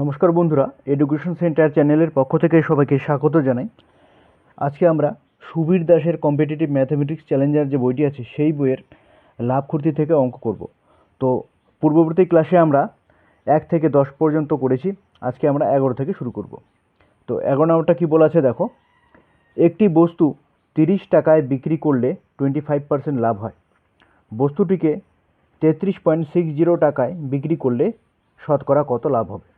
নমস্কার বন্ধুরা education centre চ্যানেলের পক্ষ থেকে সবাইকে স্বাগত জানাই। আজকে আমরা সুবীর দাসের কম্পিটিটিভ ম্যাথামেটিক্স চ্যালেঞ্জার যে বইটি আছে, সেই বইয়ের লাভ ক্ষতি থেকে অঙ্ক করব। তো পূর্ববর্তী ক্লাসে আমরা এক থেকে দশ পর্যন্ত করেছি, আজকে আমরা এগারো থেকে শুরু করব। তো এগারো নম্বরটা কী বলা আছে দেখো, একটি বস্তু তিরিশ টাকায় বিক্রি করলে টোয়েন্টি ফাইভ পার্সেন্ট লাভ হয়। বস্তুটিকে তেত্রিশ পয়েন্ট সিক্স জিরো টাকায় বিক্রি করলে শতকরা কত লাভ হবে?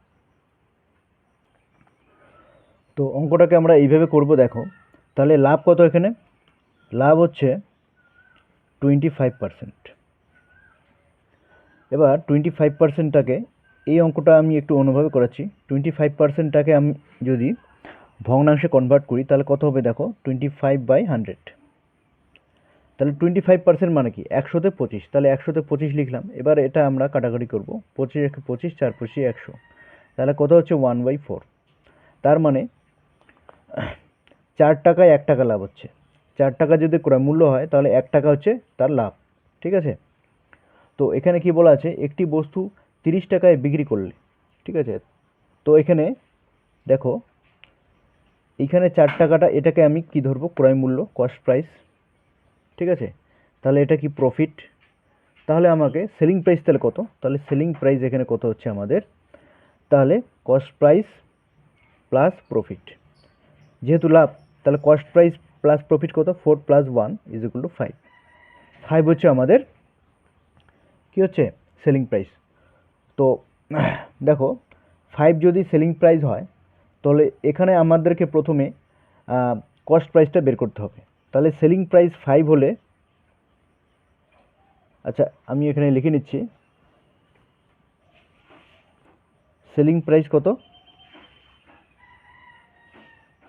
তো অঙ্কটাকে আমরা এইভাবে করব, দেখো। তাহলে লাভ কত এখানে? লাভ হচ্ছে টোয়েন্টি ফাইভ পার্সেন্ট এবার টোয়েন্টি ফাইভ পার্সেন্টটাকে এই অঙ্কটা আমি একটু অন্যভাবে করাচ্ছি। টোয়েন্টি ফাইভ পার্সেন্টটাকে আমি যদি ভগ্নাংশে কনভার্ট করি, তাহলে কত হবে দেখো? টোয়েন্টি ফাইভ বাই হান্ড্রেড তাহলে টোয়েন্টি ফাইভ পার্সেন্ট মানে কি? একশোতে পঁচিশ। তাহলে একশোতে পঁচিশ লিখলাম। এবার এটা আমরা কাটাকাটি করব। পঁচিশ একে পঁচিশ, চার পঁচিশ, একশো। তাহলে কত হচ্ছে? ওয়ান বাই ফোর তার মানে চার টাকায় এক টাকা লাভ হচ্ছে। চার টাকা যদি ক্রয় মূল্য হয়, তাহলে এক টাকা হচ্ছে তার লাভ। ঠিক আছে? তো এখানে কি বলা আছে? একটি বস্তু তিরিশ টাকায় বিক্রি করলে। ঠিক আছে? তো এখানে দেখো, এখানে চার টাকাটা, এটাকে আমি কি ধরবো? ক্রয় মূল্য কস্ট প্রাইস ঠিক আছে? তাহলে এটা কি প্রফিট তাহলে আমাকে সেলিং প্রাইস তাহলে কত? তাহলে সেলিং প্রাইস এখানে কত হচ্ছে আমাদের? তাহলে কস্ট প্রাইস প্লাস প্রফিট যেহেতু লাভ, তাহলে কস্ট প্রাইস প্লাস প্রফিট কত? Four plus one is equal to five five হচ্ছে আমাদের কি হচ্ছে? সেলিং প্রাইস তো, দেখো ফাইভ যদি সেলিং প্রাইস হয়, তাহলে এখানে আমাদেরকে প্রথমে কস্ট প্রাইসটা বের করতে হবে। তাহলে সেলিং প্রাইস ফাইভ হলে আচ্ছা আমি এখানে লিখে নিচ্ছি। সেলিং প্রাইস কত?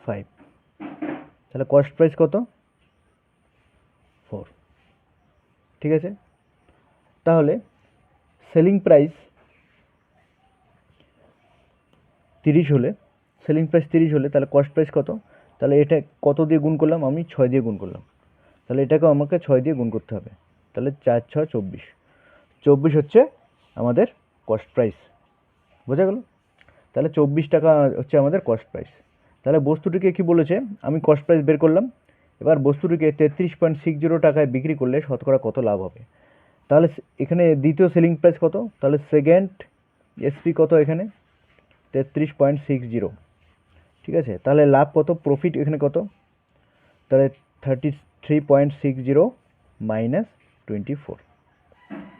ফাইভ তাহলে কস্ট প্রাইস কত? ফোর ঠিক আছে? তাহলে সেলিং প্রাইস তিরিশ হলে সেলিং প্রাইস তিরিশ হলে তাহলে কস্ট প্রাইস কত? তাহলে এটা কত দিয়ে গুণ করলাম? আমি ছয় দিয়ে গুণ করলাম। তাহলে এটাকেও আমাকে ছয় দিয়ে গুণ করতে হবে। তাহলে চার, ছয়, চব্বিশ। চব্বিশ হচ্ছে আমাদের কস্ট প্রাইস বোঝা গেল? তাহলে চব্বিশ টাকা হচ্ছে আমাদের কস্ট প্রাইস তাহলে বস্তুটিকে কি বলেছে? আমি কস্ট প্রাইস বের করলাম। এবার বস্তুটিকে তেত্রিশ পয়েন্ট সিক্স জিরো টাকায় বিক্রি করলে শতকরা কত লাভ হবে? তাহলে এখানে দ্বিতীয় সেলিং প্রাইস কত? তাহলে সেকেন্ড এসপি কত এখানে? তেত্রিশ পয়েন্ট সিক্স জিরো ঠিক আছে? তাহলে লাভ কত? প্রফিট এখানে কত? তাহলে thirty three point six zero minus twenty four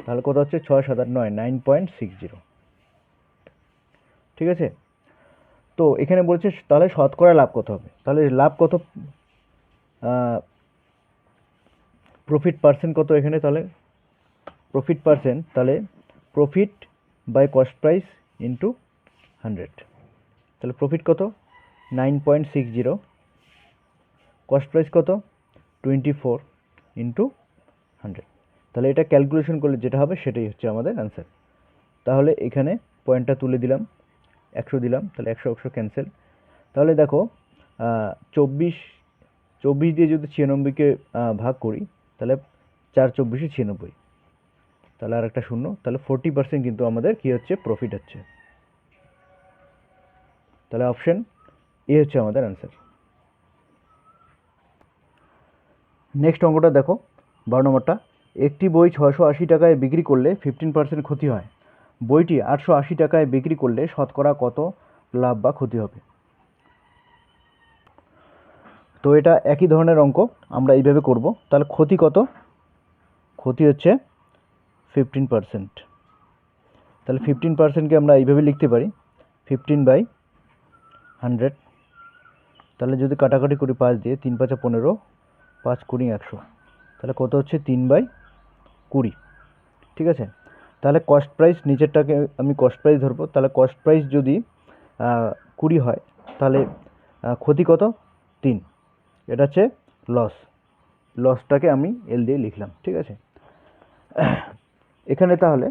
তাহলে কত হচ্ছে? ছয় সাত নয় নাইন পয়েন্ট সিক্স জিরো ঠিক আছে? তো এখানে বলছে তাহলে শতকরা লাভ কত হবে? তাহলে লাভ কত? প্রফিট পার্সেন্ট কত এখানে তাহলে? প্রফিট পার্সেন্ট তাহলে profit by cost price into hundred তাহলে প্রফিট কত? Nine point six zero cost price কত? টোয়েন্টি ফোর ইন্টু হান্ড্রেড তাহলে এটা ক্যালকুলেশন করলে যেটা হবে সেটাই হচ্ছে আমাদের অ্যান্সার তাহলে এখানে পয়েন্টটা তুলে দিলাম। একশো দিলাম, তাহলে একশো একশো ক্যান্সেল তাহলে দেখো চব্বিশ চব্বিশ দিয়ে যদি ছিয়ানব্বইকে ভাগ করি, তাহলে চার চব্বিশে ছিয়ানব্বই। তাহলে আর একটা শূন্য, তাহলে ফোরটি পার্সেন্ট কিন্তু আমাদের কী হচ্ছে? প্রফিট হচ্ছে। তাহলে অপশন এ হচ্ছে আমাদের অ্যান্সার নেক্সট অঙ্কটা দেখো, বারো নম্বরটা। একটি বই ছশো আশি টাকায় বিক্রি করলে ফিফটিন পার্সেন্ট ক্ষতি হয়। বইটি আটশো আশি টাকায় বিক্রি করলে শতকরা কত লাভ বা ক্ষতি হবে? তো এটা একই ধরনের অঙ্ক, আমরা এইভাবে করব। তাহলে ক্ষতি কত? ক্ষতি হচ্ছে ফিফটিন পার্সেন্ট তাহলে ফিফটিন পার্সেন্টকে আমরা এইভাবে লিখতে পারি ফিফটিন বাই হান্ড্রেড তাহলে যদি কাটাকাটি করি পাঁচ দিয়ে, তিন পাঁচা পনেরো, পাঁচ কুড়ি একশো। তাহলে কত হচ্ছে? তিন বাই কুড়ি। ঠিক আছে? তাহলে কস্ট প্রাইস নিচেরটাকে আমি কস্ট প্রাইস ধরবো। তাহলে কস্ট প্রাইস যদি কুড়ি হয়, তাহলে ক্ষতি কত? তিন। এটা হচ্ছে লস লসটাকে আমি এল দিয়ে লিখলাম, ঠিক আছে? এখানে তাহলে,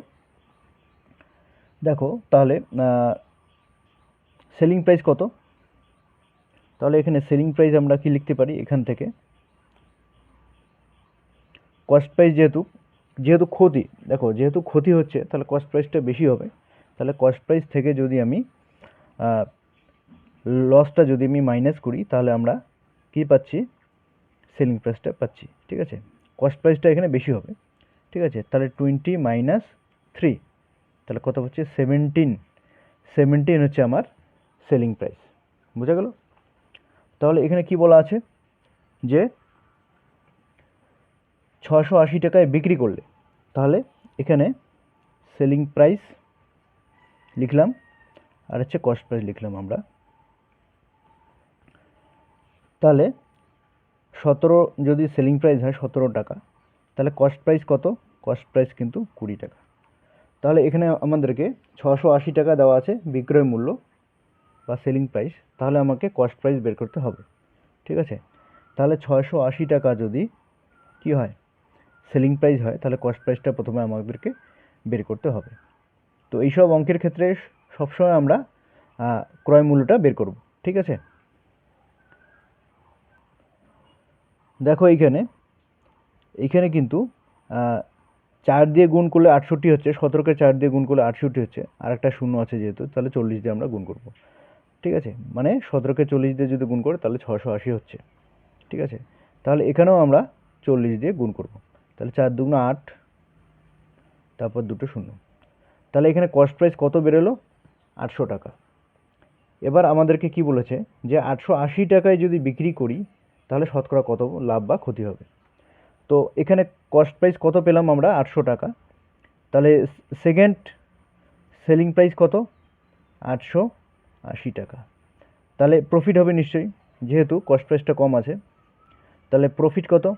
দেখো, তাহলে সেলিং প্রাইস কত? তাহলে এখানে সেলিং প্রাইস আমরা কি লিখতে পারি? এখান থেকে। কস্ট প্রাইস যেহেতু যেহেতু ক্ষতি, দেখো যেহেতু ক্ষতি হচ্ছে, তাহলে কস্ট প্রাইসটা বেশি হবে। তাহলে কস্ট প্রাইস থেকে যদি আমি লসটা যদি আমি মাইনাস করি, তাহলে আমরা কি পাচ্ছি? সেলিং প্রাইসটা পাচ্ছি, ঠিক আছে? কস্ট প্রাইসটা এখানে বেশি হবে, ঠিক আছে? তাহলে টোয়েন্টি মাইনাস থ্রি তাহলে কত হচ্ছে? সেভেন্টিন সেভেন্টিন হচ্ছে আমার সেলিং প্রাইস বোঝা গেল? তাহলে এখানে কি বলা আছে? যে ছশো আশি টাকায় বিক্রি করলে। তাহলে এখানে সেলিং প্রাইস লিখলাম, আর হচ্ছে কস্ট প্রাইস লিখলাম আমরা। তাহলে সতেরো যদি সেলিং প্রাইস হয় সতেরো টাকা, তাহলে কস্ট প্রাইস কত? কস্ট প্রাইস কিন্তু কুড়ি টাকা। তাহলে এখানে আমাদেরকে ছশো আশি টাকা দেওয়া আছে বিক্রয় মূল্য বা সেলিং প্রাইস তাহলে আমাকে কস্ট প্রাইস বের করতে হবে। ঠিক আছে? তাহলে ছয়শো আশি টাকা যদি কি হয়? সেলিং প্রাইস হয়, তাহলে কস্ট প্রাইসটা প্রথমে আমাদেরকে বের করতে হবে। তো এইসব অঙ্কের ক্ষেত্রে সবসময় আমরা ক্রয় মূল্যটা বের করব, ঠিক আছে? দেখো এইখানে এইখানে কিন্তু চার দিয়ে গুণ করলে আটষট্টি হচ্ছে, সতেরোকে চার দিয়ে গুণ করলে আটষট্টি হচ্ছে আর একটা শূন্য আছে যেহেতু, তাহলে চল্লিশ দিয়ে আমরা গুণ করব, ঠিক আছে? মানে সতেরোকে চল্লিশ দিয়ে যদি গুণ করে, তাহলে ছশো আশি হচ্ছে, ঠিক আছে? তাহলে এখানেও আমরা চল্লিশ দিয়ে গুণ করব। তাহলে চার দুগুণ আট, তারপর দুটো শূন্য। তাহলে এখানে কস্ট প্রাইস কত বেরোলো? আটশো টাকা। এবার আমাদেরকে কি বলেছে? যে আটশো আশি টাকায় যদি বিক্রি করি, তাহলে শতকরা কত লাভ বা ক্ষতি হবে? তো এখানে কস্ট প্রাইস কত পেলাম আমরা? আটশো টাকা। তাহলে সেকেন্ড সেলিং প্রাইস কত? আটশো আশি টাকা। তাহলে প্রফিট হবে নিশ্চয়ই, যেহেতু কস্ট প্রাইসটা কম আছে। তাহলে প্রফিট কত?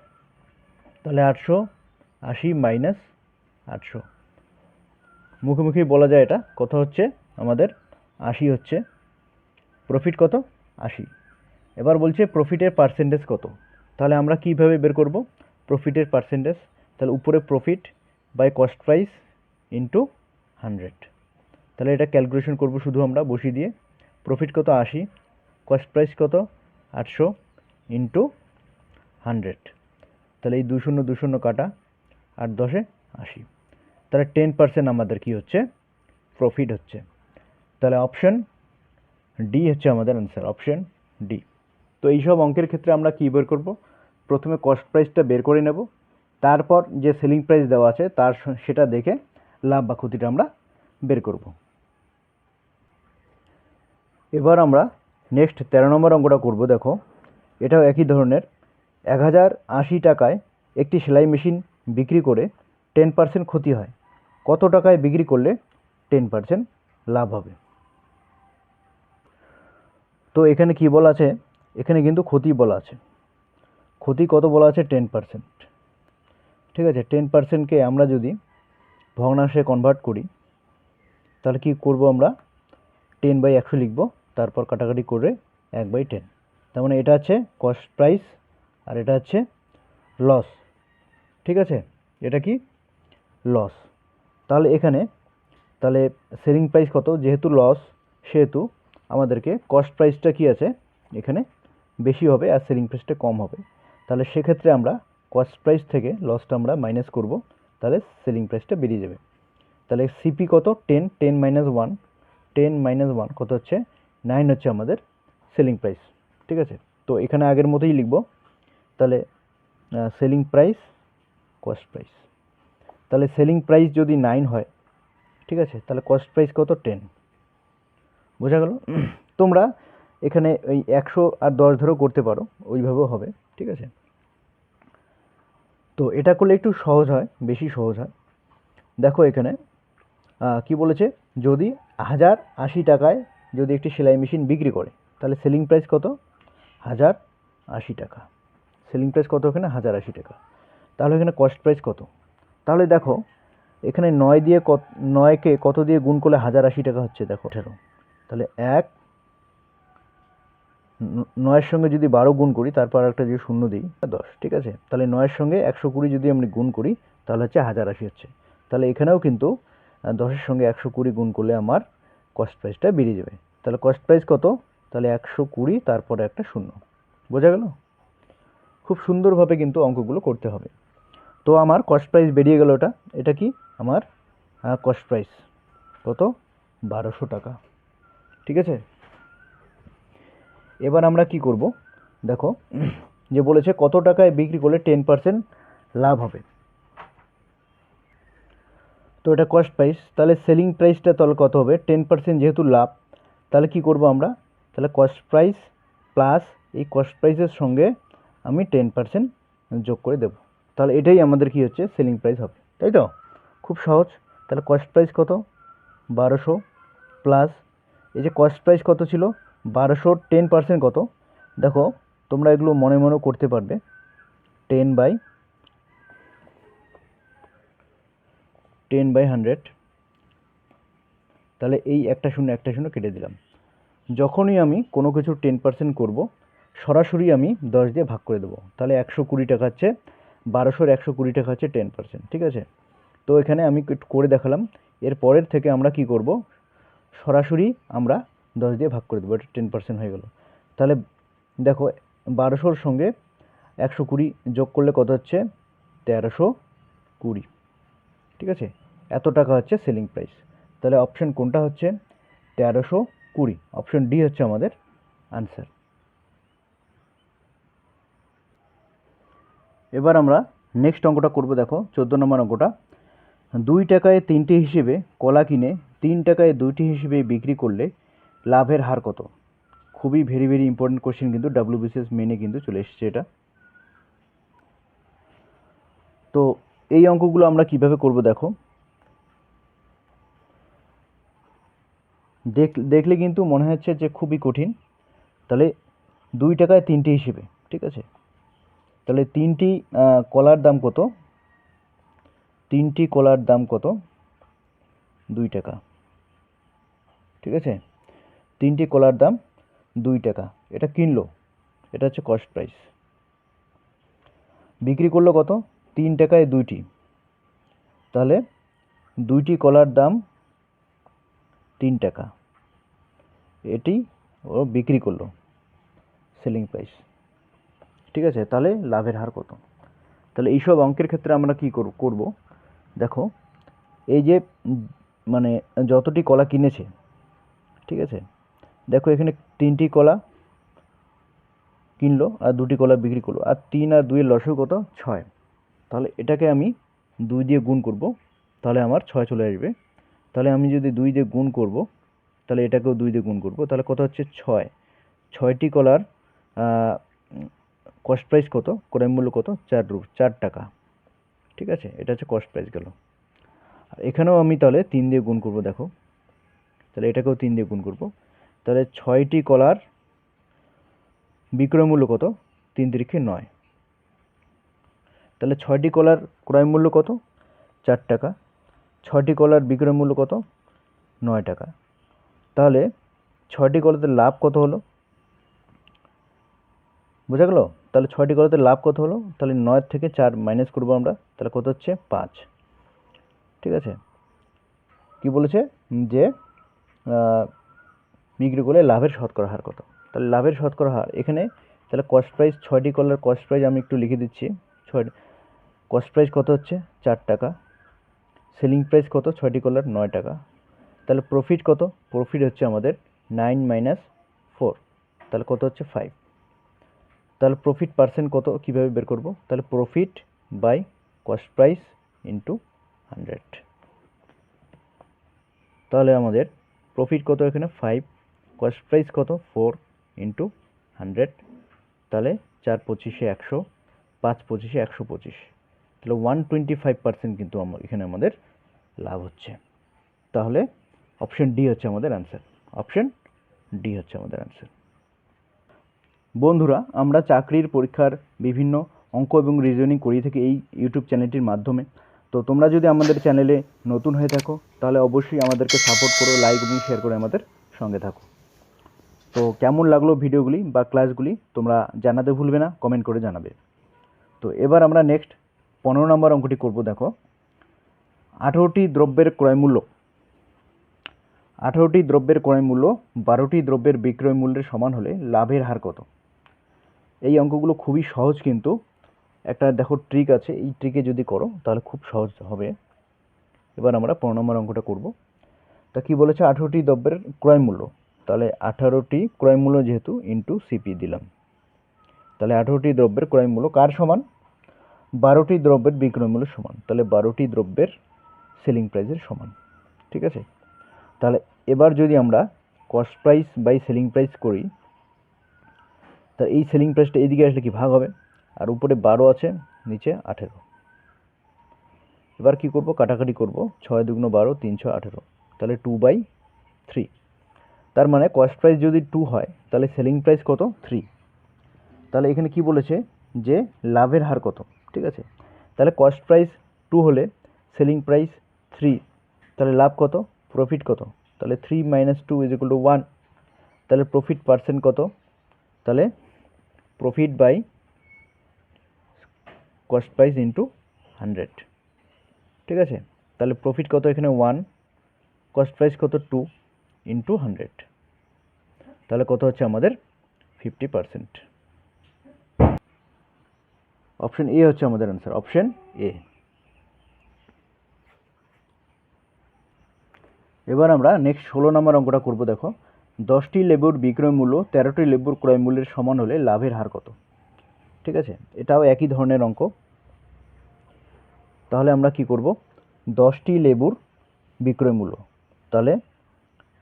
তাহলে আটশো, আশি মাইনাস আটশো। মুখোমুখি বলা যায় এটা। কত হচ্ছে? আমাদের আশি হচ্ছে। প্রফিট কত? আশি। এবার বলছে প্রফিটের পার্সেন্টেজ কত? তাহলে আমরা কীভাবে বের করব? প্রফিটের পার্সেন্টেজ তাহলে উপরে profit by cost price into hundred তাহলে এটা ক্যালকুলেশন করব শুধু আমরা, বসিয়ে দিয়ে। প্রফিট কত? আশি। কস্ট প্রাইস কত? আটশো ইন্টু হান্ড্রেড তাহলে এই দু শূন্য দু শূন্য কাটা আর দশে আশি। তাহলে টেন পার্সেন্ট আমাদের কি হচ্ছে? প্রফিট হচ্ছে। তাহলে অপশন ডি হচ্ছে আমাদের অ্যান্সার অপশন ডি তো এইসব অঙ্কের ক্ষেত্রে আমরা কী বের করব? প্রথমে কস্ট প্রাইসটা বের করে নেব, তারপর যে সেলিং প্রাইস দেওয়া আছে, তার সেটা দেখে লাভ বা ক্ষতিটা আমরা বের করব। এবার আমরা নেক্সট তেরো নম্বর অঙ্কটা করব, দেখো। এটাও একই ধরনের। এক হাজার আশি টাকায় একটি সেলাই মেশিন বিক্রি করে টেন পার্সেন্ট ক্ষতি হয়। কত টাকায় বিক্রি করলে টেন পার্সেন্ট লাভ হবে? তো এখানে কি বলা আছে? এখানে কিন্তু ক্ষতি বলা আছে। ক্ষতি কত বলা আছে? টেন পার্সেন্ট ঠিক আছে টেন পার্সেন্টকে আমরা যদি ভগ্নাংশে কনভার্ট করি, তাহলে কি করব আমরা? টেন বাই একশো লিখব, তারপর কাটাকাটি করে এক বাই টেন তার মানে এটা হচ্ছে কস্ট প্রাইস আর এটা হচ্ছে লস ঠিক আছে? এটা কি? লস তাহলে এখানে, তাহলে সেলিং প্রাইস কত? যেহেতু লস সেহেতু আমাদেরকে কস্ট প্রাইসটা কি আছে? এখানে বেশি হবে আর সেলিং প্রাইসটা কম হবে। তাহলে সেক্ষেত্রে আমরা কস্ট প্রাইস থেকে লসটা আমরা মাইনাস করব, তাহলে সেলিং প্রাইসটা বেরিয়ে যাবে। তাহলে সিপি কত? Ten ten minus one ten minus one কত হচ্ছে? নাইন হচ্ছে আমাদের সেলিং প্রাইস ঠিক আছে? তো এখানে আগের মতোই লিখব। তাহলে সেলিং প্রাইস কস্ট প্রাইস তাহলে সেলিং প্রাইস যদি নাইন হয়, ঠিক আছে? তাহলে কস্ট প্রাইস কত? টেন বোঝা গেল? তোমরা এখানে ওই একশো আর দশ ধরেও করতে পারো, ওইভাবেও হবে, ঠিক আছে? তো এটা করলে একটু সহজ হয়, বেশি সহজ হয়। দেখো এখানে কি বলেছে? যদি হাজার আশি টাকায় যদি একটি সেলাই মেশিন বিক্রি করে, তাহলে সেলিং প্রাইস কত? হাজার আশি টাকা। সেলিং প্রাইস কত এখানে? হাজার আশি টাকা। তাহলে এখানে কস্ট প্রাইস কত? তাহলে দেখো এখানে নয় দিয়ে কত নয়কে কত দিয়ে গুণ করলে হাজার আশি টাকা হচ্ছে দেখো। আঠেরো। তাহলে এক নয়ের সঙ্গে যদি বারো গুণ করি তারপর একটা যদি শূন্য দিই দশ ঠিক আছে? তাহলে নয়ের সঙ্গে একশো কুড়ি যদি আমি গুণ করি তাহলে হচ্ছে হাজার আশি হচ্ছে। তাহলে এখানেও কিন্তু দশের সঙ্গে একশো কুড়ি গুণ করলে আমার কস্ট প্রাইসটা বেরিয়ে যাবে। তাহলে কস্ট প্রাইস কত? তাহলে একশো কুড়ি তারপরে একটা শূন্য। বোঝা গেল? খুব সুন্দরভাবে কিন্তু অঙ্কগুলো করতে হবে। তো আমার কস্ট প্রাইস বেরিয়ে গেল ওটা এটা কি? আমার কস্ট প্রাইস কত? বারোশো টাকা। ঠিক আছে? এবার আমরা কি করব? দেখো, যে বলেছে কত টাকায় বিক্রি করলে টেন পার্সেন্ট লাভ হবে। তো এটা কস্ট প্রাইস তাহলে সেলিং প্রাইসটা তাহলে কত হবে? টেন পার্সেন্ট যেহেতু লাভ, তাহলে কি করব আমরা? তাহলে কস্ট প্রাইস প্লাস এই কস্ট প্রাইসের সঙ্গে আমি টেন পার্সেন্ট যোগ করে দেবো। তাহলে এটাই আমাদের কি হচ্ছে? সেলিং প্রাইস হবে। তাই তো? খুব সহজ। তাহলে কস্ট প্রাইস কত? বারোশো প্লাস এই যে কস্ট প্রাইস কত ছিল? বারোশো টেন পার্সেন্ট কত? দেখো, তোমরা এগুলো মনে মনে করতে পারবে। Ten by ten by hundred তাহলে এই একটা শূন্য একটা শূন্য কেটে দিলাম। যখনই আমি কোনো কিছু টেন পার্সেন্ট করব সরাসরি আমি দশ দিয়ে ভাগ করে দেবো। তাহলে একশো কুড়ি টাকা হচ্ছে, বারোশোর একশো কুড়ি টাকা হচ্ছে টেন পার্সেন্ট ঠিক আছে? তো এখানে আমি করে দেখালাম। এর পরের থেকে আমরা কি করব? সরাসরি আমরা দশ দিয়ে ভাগ করে দেবো, এটা টেন পার্সেন্ট হয়ে গেল। তাহলে দেখো, বারোশোর সঙ্গে একশো কুড়ি যোগ করলে কত হচ্ছে? তেরোশো কুড়ি, ঠিক আছে? এত টাকা হচ্ছে সেলিং প্রাইস তাহলে অপশন কোনটা হচ্ছে? তেরোশো কুড়ি। অপশন ডি হচ্ছে আমাদের আনসার এবার আমরা নেক্সট অঙ্কটা করব, দেখো, চোদ্দ নম্বর অঙ্কটা। দুই টাকায় তিনটি হিসেবে কলা কিনে, তিন টাকায় দুইটি হিসেবে বিক্রি করলে লাভের হার কত? খুবই ভেরি ভেরি ইম্পর্টেন্ট কোশ্চেন কিন্তু ডাব্লিউবিসিএস মেনে কিন্তু চলে এসেছে এটা। তো এই অঙ্কগুলো আমরা কীভাবে করব, দেখো। দেখ, দেখলে কিন্তু মনে হচ্ছে যে খুবই কঠিন। তাহলে দুই টাকায় তিনটি হিসেবে, ঠিক আছে? তাহলে তিনটি কলার দাম কত? তিনটি কলার দাম কত? দুই টাকা। ঠিক আছে? তিনটি কলার দাম দুই টাকা। এটা কিনলো। এটা হচ্ছে কস্ট প্রাইস বিক্রি করল কত? তিন টাকায় দুইটি। তাহলে দুইটি কলার দাম তিন টাকা। এটি ও বিক্রি করল। সেলিং প্রাইস ঠিক আছে, তাহলে লাভের হার কত? তাহলে এইসব অঙ্কের ক্ষেত্রে আমরা কি করব দেখো, এই যে মানে যতটি কলা কিনেছে, ঠিক আছে? দেখো এখানে তিনটি কলা কিনলো আর দুটি কলা বিক্রি করল, আর তিন আর দুইয়ের লসও কত? ছয়। তাহলে এটাকে আমি দুই দিয়ে গুণ করব, তাহলে আমার ছয় চলে আসবে। তাহলে আমি যদি দুই দিয়ে গুণ করব, তাহলে এটাকেও দুই দিয়ে গুণ করব, তাহলে কত হচ্ছে? ছয়। ছয়টি কলার কস্ট প্রাইস কত? ক্রয় মূল্য কত? চার রু, চার টাকা। ঠিক আছে? এটা হচ্ছে কস্ট প্রাইস গেল। আর এখানেও আমি তাহলে তিন দিয়ে গুণ করব, দেখো। তাহলে এটাকেও তিন দিয়ে গুণ করব। তাহলে ছয়টি কলার বিক্রয় মূল্য কত? তিন তিরিখে নয়। তাহলে ছয়টি কলার ক্রয় মূল্য কত? চার টাকা। ছয়টি কলার বিক্রয় মূল্য কত? নয় টাকা। তাহলে ছয়টি কলাতে লাভ কত হলো? বোঝা গেল? তাহলে ছয়টি কলাতে লাভ কত হলো? তাহলে নয় থেকে চার মাইনাস করব আমরা। তাহলে কত হচ্ছে? পাঁচ। ঠিক আছে? কি বলেছে? যে বিক্রি করলে লাভের শতকরা হার কত? তাহলে লাভের শতকরা হার এখানে, তাহলে কস্ট প্রাইস ছয়টি কলার কস্ট প্রাইস আমি একটু লিখে দিচ্ছি। ছয় কস্ট প্রাইস কত হচ্ছে? চার টাকা। সেলিং প্রাইস কত? ছয়টি কলার নয় টাকা। তাহলে প্রফিট কত? প্রফিট হচ্ছে আমাদের নাইন মাইনাস ফোর তাহলে কত হচ্ছে? ফাইভ তাহলে প্রফিট পার্সেন্ট কত, কীভাবে বের করব? তাহলে profit by cost price into hundred তাহলে আমাদের প্রফিট কত এখানে? ফাইভ কস্ট প্রাইস কত? ফোর ইন্টু হান্ড্রেড তাহলে চার পঁচিশে একশো, পাঁচ পঁচিশে একশো পঁচিশ। তাহলে ওয়ান টোয়েন্টি ফাইভ পার্সেন্ট কিন্তু আমার এখানে আমাদের লাভ হচ্ছে। তাহলে অপশন ডি হচ্ছে আমাদের অ্যান্সার অপশন ডি হচ্ছে আমাদের অ্যান্সার বন্ধুরা, আমরা চাকরির পরীক্ষার বিভিন্ন অঙ্ক এবং রিজনিং করিয়ে থাকি এই ইউটিউব চ্যানেলটির মাধ্যমে। তো তোমরা যদি আমাদের চ্যানেলে নতুন হয়ে থাকো, তাহলে অবশ্যই আমাদেরকে সাপোর্ট করো লাইক এবং শেয়ার করে আমাদের সঙ্গে থাকো। তো কেমন লাগল ভিডিওগুলি বা ক্লাসগুলি তোমরা জানাতে ভুলবে না কমেন্ট করে জানাবে। তো এবার আমরা নেক্সট পনেরো নম্বর অঙ্কটি করব, দেখো। আঠেরোটি দ্রব্যের ক্রয় মূল্য। আঠেরোটি দ্রব্যের ক্রয় মূল্য বারোটি দ্রব্যের বিক্রয় মূল্যের সমান হলে লাভের হার কত? এই অঙ্কগুলো খুবই সহজ কিন্তু। একটা দেখো ট্রিক আছে, এই ট্রিকে যদি করো, তাহলে খুব সহজ হবে। এবার আমরা পনেরো নম্বর অঙ্কটা করব। তা কি বলেছে? আঠেরোটি দ্রব্যের ক্রয় মূল্য। তাহলে আঠারোটি ক্রয় মূল্য যেহেতু ইন্টু সিপি দিলাম। তাহলে আঠারোটি দ্রব্যের ক্রয় মূল্য কার সমান? বারোটি দ্রব্যের বিক্রয় মূল্য সমান। তাহলে বারোটি দ্রব্যের সেলিং প্রাইসের সমান। ঠিক আছে? তাহলে এবার যদি আমরা cost price by selling price করি তা এই সেলিং প্রাইসটা এদিকে আসলে কি ভাগ হবে? আর উপরে বারো আছে, নিচে আঠেরো। এবার কি করব? কাটাকাটি করব। ছয় দুগুণ বারো, তিনশো আঠেরো। তাহলে টু বাই থ্রি তার মানে কস্ট প্রাইস যদি টু হয়, তাহলে সেলিং প্রাইস কত? থ্রি তাহলে এখানে কি বলেছে? যে লাভের হার কত? ঠিক আছে? তাহলে কস্ট প্রাইস টু হলে সেলিং প্রাইস থ্রি তাহলে লাভ কত? প্রফিট কত? তাহলে three minus two is equal to one তাহলে প্রফিট পার্সেন্ট কত? তাহলে profit by cost price into hundred ঠিক আছে? তাহলে প্রফিট কত এখানে? ওয়ান কস্ট প্রাইস কত? টু ইন্টু হান্ড্রেড তাহলে কত হচ্ছে আমাদের? ফিফটি পার্সেন্ট অপশন এ হচ্ছে আমাদের অ্যান্সার অপশন এ এবার আমরা নেক্সট ষোলো নম্বর অঙ্কটা করব, দেখো। দশটি লেবুর বিক্রয় মূল্য, তেরোটি লেবুর ক্রয় মূল্যের সমান হলে লাভের হার কত? ঠিক আছে? এটাও একই ধরনের অঙ্ক। তাহলে আমরা কি করব? দশটি লেবুর বিক্রয় মূল্য। তাহলে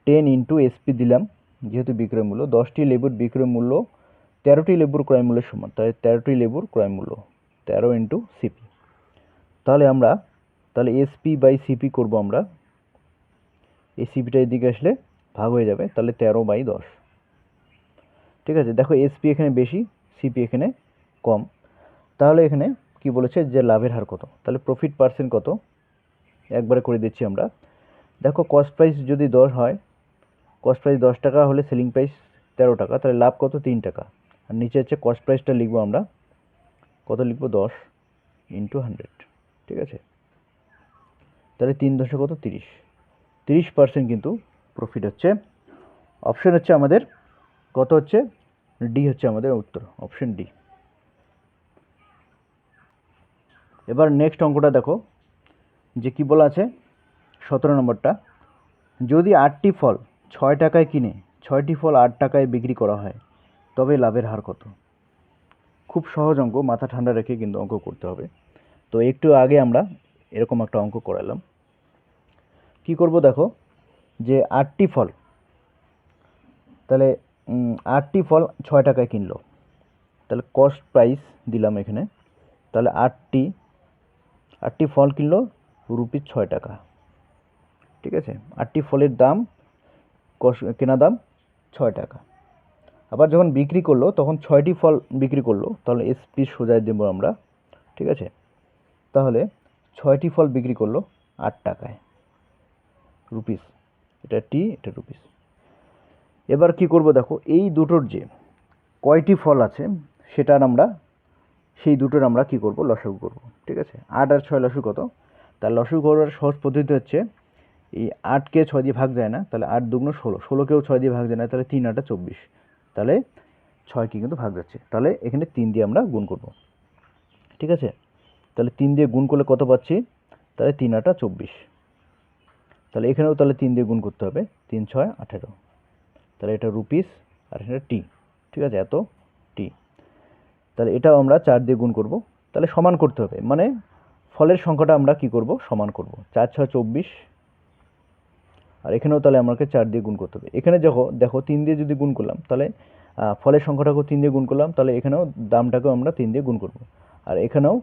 টেন ইন্টু এসপি দিলাম, যেহেতু বিক্রয় মূল্য, দশটি লেবুর বিক্রয় মূল্য, তেরোটি লেবুর ক্রয় মূল্যের সমান, তাহলে তেরোটি লেবুর ক্রয় মূল্য, তেরো ইন্টু সিপি। তাহলে আমরা, তাহলে এসপি বাই সিপি করব আমরা। এই সিপিটা এদিকে আসলে ভাগ হয়ে যাবে, তাহলে তেরো বাই দশ। ঠিক আছে, দেখো এসপি এখানে বেশি সিপি এখানে কম। তাহলে এখানে কি বলেছে যে লাভের হার কত? তাহলে প্রফিট পার্সেন্ট কত? একবারে করে দিচ্ছি আমরা। দেখো কস্ট প্রাইস যদি দশ হয় কস্ট প্রাইস দশ টাকা হলে সেলিং প্রাইস তেরো টাকা, তাহলে লাভ কত? তিন টাকা। আর নিচে হচ্ছে কস্ট প্রাইসটা লিখব আমরা। কত লিখব? দশ ইন্টু হান্ড্রেড ঠিক আছে? তাহলে তিন দশে কত? তিরিশ। তিরিশ পার্সেন্ট কিন্তু প্রফিট হচ্ছে। অপশন হচ্ছে আমাদের, কত হচ্ছে? ডি হচ্ছে আমাদের উত্তর অপশন ডি এবার নেক্সট অঙ্কটা দেখো, যে কি বলা আছে? সতেরো নম্বরটা। যদি আটটি ফল ছয় টাকায় কিনে, ছয়টি ফল আট টাকায় বিক্রি করা হয়, তবে লাভের হার কত? খুব সহজ অঙ্ক, মাথা ঠান্ডা রেখে কিন্তু অঙ্ক করতে হবে। তো একটু আগে আমরা এরকম একটা অঙ্ক করালাম। কি করব দেখো? যে আটটি ফল, তাহলে আটটি ফল ছয় টাকায় কিনলো। তাহলে কস্ট প্রাইস দিলাম এখানে। তাহলে আটটি আটটি ফল কিনলো রুপিস ছয় টাকা। ঠিক আছে? আটটি ফলের দাম কেনা দাম ছয় টাকা। আবার যখন বিক্রি করল, তখন ছয়টি ফল বিক্রি করল, তাহলে এসপি সোজায় দেবো আমরা। ঠিক আছে? তাহলে ছয়টি ফল বিক্রি করল আট টাকায়, রুপিস। এটা টি এটা রুপিস এবার কি করব দেখো, এই দুটোর যে কয়টি ফল আছে, সেটার আমরা, সেই দুটোর আমরা কি করব লসাগু করব, ঠিক আছে? আট আর ছয় লসু কত? তার লসু করার সহজ পদ্ধতি হচ্ছে, এই আটকে ছয় দিয়ে ভাগ যায় না, তাহলে আট দুগুণ ষোলো, ষোলোকেও ছয় দিয়ে ভাগ যায় না, তাহলে তিন, আটা চব্বিশ। তাহলে ছয়কে কিন্তু ভাগ যাচ্ছে, তাহলে এখানে তিন দিয়ে আমরা গুণ করব, ঠিক আছে? তাহলে তিন দিয়ে গুণ করলে কত পাচ্ছি? তাহলে তিন, আটা চব্বিশ। তাহলে এখানেও তাহলে তিন দিয়ে গুণ করতে হবে। তিন, ছয়, আঠেরো। তাহলে এটা রুপিস আর এটা টি। ঠিক আছে? এত টি। তাহলে এটাও আমরা চার দিয়ে গুণ করব। তাহলে সমান করতে হবে। মানে ফলের সংখ্যাটা আমরা কি করব? সমান করব। চার, ছয়, চব্বিশ। আর এখানেও তাহলে আমাকে চার দিয়ে গুণ করতে হবে। এখানে দেখো দেখো তিন দিয়ে যদি গুণ করলাম, তাহলে ফলের সংখ্যাটাকেও তিন দিয়ে গুণ করলাম। তাহলে এখানেও দামটাকেও আমরা তিন দিয়ে গুণ করব। আর এখানেও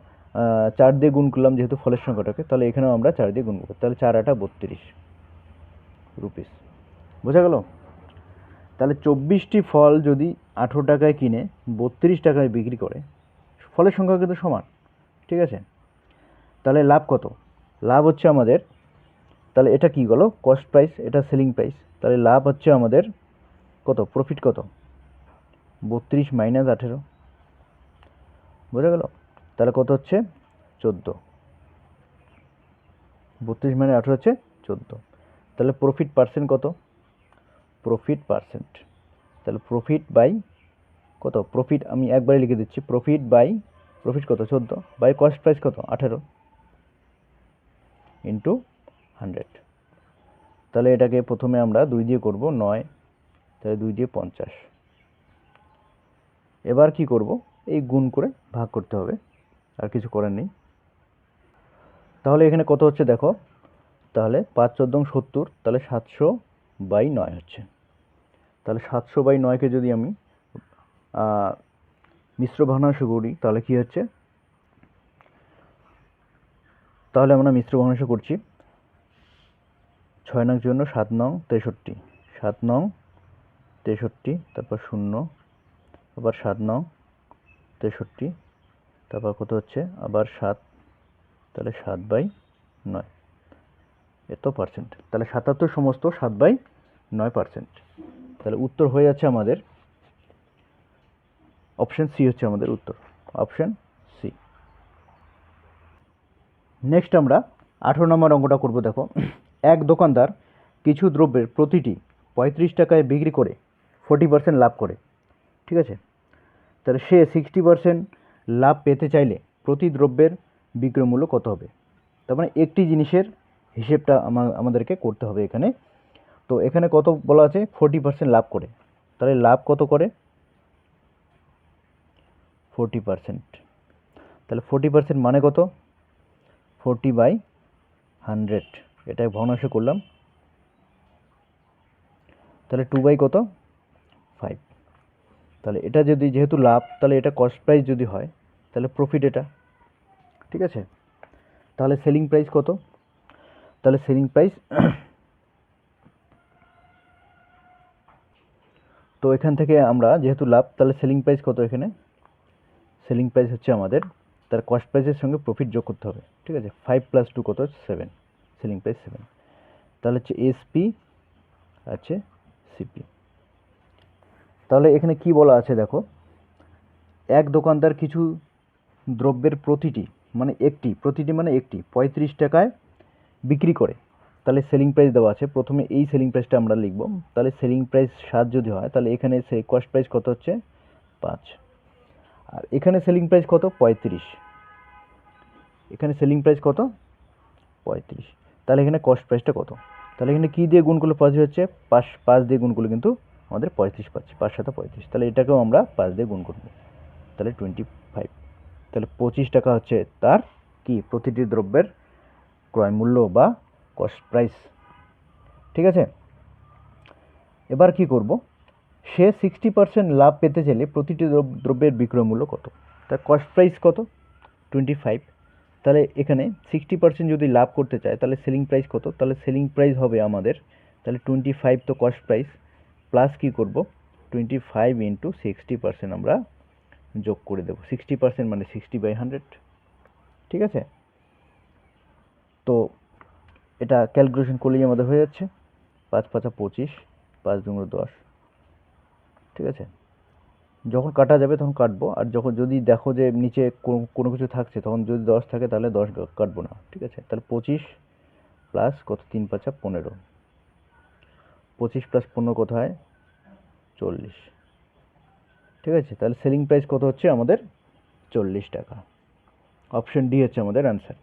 চার দিয়ে গুণ করলাম যেহেতু ফলের সংখ্যাটাকে, তাহলে এখানেও আমরা চার দিয়ে গুণ করব। তাহলে চার আটা বত্রিশ রুপিস। বোঝা গেল? তাহলে চব্বিশটি ফল যদি আঠেরো টাকায় কিনে বত্রিশ টাকায় বিক্রি করে, ফলের সংখ্যা কিন্তু সমান, ঠিক আছে? তাহলে লাভ কত? লাভ হচ্ছে আমাদের, তাহলে এটা কি গেল? কস্ট প্রাইস, এটা সেলিং প্রাইস। তাহলে লাভ হচ্ছে আমাদের কত? প্রফিট কত? বত্রিশ মাইনাস আঠেরো। বোঝা গেল? তাহলে কত হচ্ছে? চোদ্দ। বত্রিশ মানে আঠেরো হচ্ছে চোদ্দ। তাহলে প্রফিট পার্সেন্ট কত? প্রফিট পার্সেন্ট তাহলে প্রফিট বাই কত? প্রফিট আমি একবারে লিখে দিচ্ছি। প্রফিট বাই প্রফিট কত? চোদ্দ। বাই কস্ট প্রাইস কত? আঠেরো। ইন্টু হান্ড্রেড তাহলে এটাকে প্রথমে আমরা দুই দিয়ে করব নয়, তাহলে দুই দিয়ে পঞ্চাশ। এবার কি করব? এই গুণ করে ভাগ করতে হবে। আর কিছু করার নেই। তাহলে এখানে কত হচ্ছে দেখো? তাহলে পাঁচ চোদ্দং সত্তর, তাহলে সাতশো বাই নয় হচ্ছে। তাহলে সাতশো বাই নয়কে যদি আমি মিশ্র ভগ্নাংশ করি, তাহলে কি হচ্ছে? তাহলে আমরা মিশ্র ভগ্নাংশ করছি। ছয় নং জন্য সাত নং তেষট্টি। সাত নং তেষট্টি, তারপর শূন্য। আবার সাত নং তেষট্টি। তারপর কত হচ্ছে? আবার সাত, তাহলে সাত বাই নয়। এত পার্সেন্ট তাহলে সাতাত্তর সমস্ত সাত বাই নয় পার্সেন্ট তাহলে উত্তর হয়ে যাচ্ছে আমাদের। অপশন সি হচ্ছে আমাদের উত্তর। অপশন সি নেক্সট আমরা আঠেরো নম্বর অঙ্কটা করব, দেখো। এক দোকানদার কিছু দ্রব্যের প্রতিটি পঁয়ত্রিশ টাকায় বিক্রি করে ফোর্টি পার্সেন্ট লাভ করে। ঠিক আছে? তাহলে সে সিক্সটি পার্সেন্ট লাভ পেতে চাইলে প্রতি দ্রব্যের বিক্রয় মূল্য কত হবে? তার মানে একটি জিনিসের হিসেবটা আমা- আমাদেরকে করতে হবে এখানে। তো এখানে কত বলা আছে? ফোর্টি পার্সেন্ট লাভ করে। তাহলে লাভ কত করে? ফোর্টি পার্সেন্ট তাহলে ফোর্টি পার্সেন্ট মানে কত? ফোর্টি বাই হান্ড্রেড এটা ভগ্নাংশ করলাম। তাহলে টু বাই কত? ফাইভ তাহলে এটা যদি যেহেতু লাভ, তাহলে এটা কস্ট প্রাইস যদি হয় তাহলে প্রফিট এটা, ঠিক আছে? তাহলে সেলিং প্রাইস কত? তাহলে সেলিং প্রাইস তো এখান থেকে আমরা যেহেতু লাভ, তাহলে সেলিং প্রাইস কত এখানে? সেলিং প্রাইস হচ্ছে আমাদের, তার কস্ট প্রাইসের সঙ্গে প্রফিট যোগ করতে হবে, ঠিক আছে? ফাইভ প্লাস টু কত? সেভেন সেলিং প্রাইস সেভেন তাহলে হচ্ছে এসপি আছে সিপি তাহলে এখানে কি বলা আছে দেখো? এক দোকানদার কিছু দ্রব্যের প্রতিটি মানে একটি, প্রতিটি মানে একটি, পঁয়ত্রিশ টাকায় বিক্রি করে। তাহলে সেলিং প্রাইস দেওয়া আছে। প্রথমে এই সেলিং প্রাইসটা আমরা লিখব। তাহলে সেলিং প্রাইস সাত যদি হয়, তাহলে এখানে সে কস্ট প্রাইস কত হচ্ছে? পাঁচ। আর এখানে সেলিং প্রাইস কত? পঁয়ত্রিশ। এখানে সেলিং প্রাইস কত? পঁয়ত্রিশ। তাহলে এখানে কস্ট প্রাইসটা কত? তাহলে এখানে কী দিয়ে গুণ করলে পাঁচ হচ্ছে পাঁচ পাঁচ দিয়ে গুণ করলে কিন্তু আমাদের পঁয়ত্রিশ পাচ্ছি। পাঁচ সাথে পঁয়ত্রিশ। তাহলে এটাকেও আমরা পাঁচ দিয়ে গুণ করব। তাহলে টোয়েন্টি ফাইভ তাহলে পঁচিশ টাকা হচ্ছে তার কি? প্রতিটি দ্রব্যের ক্রয় মূল্য বা কস্ট প্রাইস ঠিক আছে? এবার কি করব? সে সিক্সটি পার্সেন্ট লাভ পেতে চাইলে প্রতিটি দ্রব- দ্রব্যের বিক্রয় মূল্য কত? তার কস্ট প্রাইস কত? টোয়েন্টি ফাইভ তাহলে এখানে সিক্সটি পার্সেন্ট যদি লাভ করতে চায়, তাহলে সেলিং প্রাইস কত? তাহলে সেলিং প্রাইস হবে আমাদের, তাহলে টোয়েন্টি ফাইভ তো কস্ট প্রাইস প্লাস কী করব? Twenty five into sixty percent আমরা যোগ করে দেবো। সিক্সটি পার্সেন্ট মানে সিক্সটি বাই হান্ড্রেড ঠিক আছে? তো এটা ক্যালকুলেশন করলেই আমাদের হয়ে যাচ্ছে। পাঁচ পাঁচা পঁচিশ, পাঁচ দুগুলো দশ। ঠিক আছে? যখন কাটা যাবে তখন কাটবো। আর যখন যদি দেখো যে নিচে কোনো- কিছু থাকছে, তখন যদি দশ থাকে তাহলে দশ কাটবো না। ঠিক আছে? তাহলে পঁচিশ প্লাস কত? তিন পাঁচা পনেরো। পঁচিশ প্লাস পনেরো কত হয়? চল্লিশ। ঠিক আছে? তাহলে সেলিং প্রাইস কত হচ্ছে? আমাদের চল্লিশ টাকা। অপশন ডি হচ্ছে আমাদের অ্যান্সার